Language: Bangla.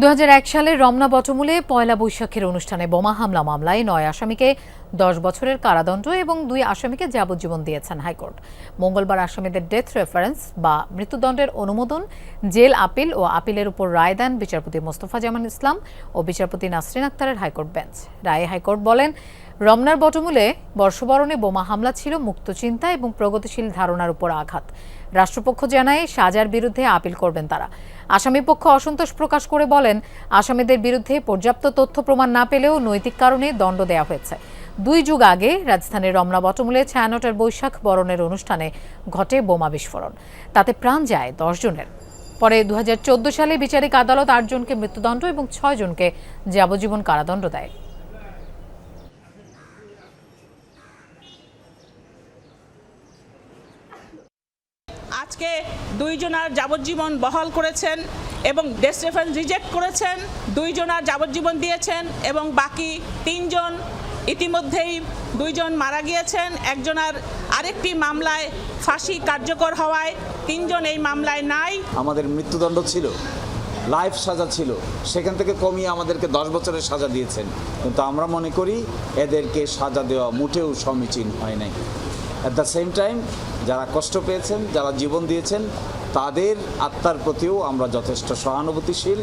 দু সালের রমনা বটমূলে পয়লা বৈশাখের অনুষ্ঠানে বোমা হামলা মামলায় নয় আসামিকে দশ বছরের কারাদণ্ড এবং দুই আসামিকে যাবজ্জীবন দিয়েছেন হাইকোর্ট। মঙ্গলবার আসামিদের ডেথ রেফারেন্স বা মৃত্যুদণ্ডের অনুমোদন, জেল আপিল ও আপিলের উপর রায় দেন বিচারপতি মোস্তফা জামান ইসলাম ও বিচারপতি নাসরিন আক্তারের হাইকোর্ট বেঞ্চ। রায়ে হাইকোর্ট বলেন, রমনার বটমূলে বর্ষবরণে বোমা হামলা ছিল মুক্ত চিন্তা এবং প্রগতিশীল ধারণার উপর আঘাত। রাষ্ট্রপক্ষ জানায়, সাজার বিরুদ্ধে আপিল করবেন তারা। আসামি পক্ষ অসন্তোষ প্রকাশ করে বলেন, আসামিদের বিরুদ্ধে পর্যাপ্ত তথ্য প্রমাণ না পেলেও নৈতিক কারণে দণ্ড দেওয়া হয়েছে। দুই যুগ আগে রাজধানীর রমনা বটমূলে ছায়ানটের বৈশাখ বরণের অনুষ্ঠানে ঘটে বোমা বিস্ফোরণ। তাতে প্রাণ যায় দশ জনের। পরে দু হাজার চোদ্দ সালে বিচারিক আদালত আটজনকে মৃত্যুদণ্ড এবং ছয় জনকে যাবজ্জীবন কারাদণ্ড দেয়। আজকে দুইজনার যাবজ্জীবন বহাল করেছেন এবং ডেথ রেফারেন্স রিজেক্ট করেছেন, দুইজনার যাবজ্জীবন দিয়েছেন এবং বাকি তিনজন ইতিমধ্যেই দুইজন মারা গিয়েছেন। একজনার আরেকটি মামলায় ফাঁসি কার্যকর হওয়ায় তিনজন এই মামলায় নাই। আমাদের মৃত্যুদণ্ড ছিল লাইফ সাজা ছিল, সেখান থেকে কমিয়ে আমাদেরকে দশ বছরের সাজা দিয়েছেন। কিন্তু আমরা মনে করি এদেরকে সাজা দেওয়া মোটেও সমীচীন হয় নাই। অ্যাট দ্য সেম টাইম যারা কষ্ট পেয়েছেন, যারা জীবন দিয়েছেন, তাদের আত্মার প্রতিও আমরা যথেষ্ট সহানুভূতিশীল।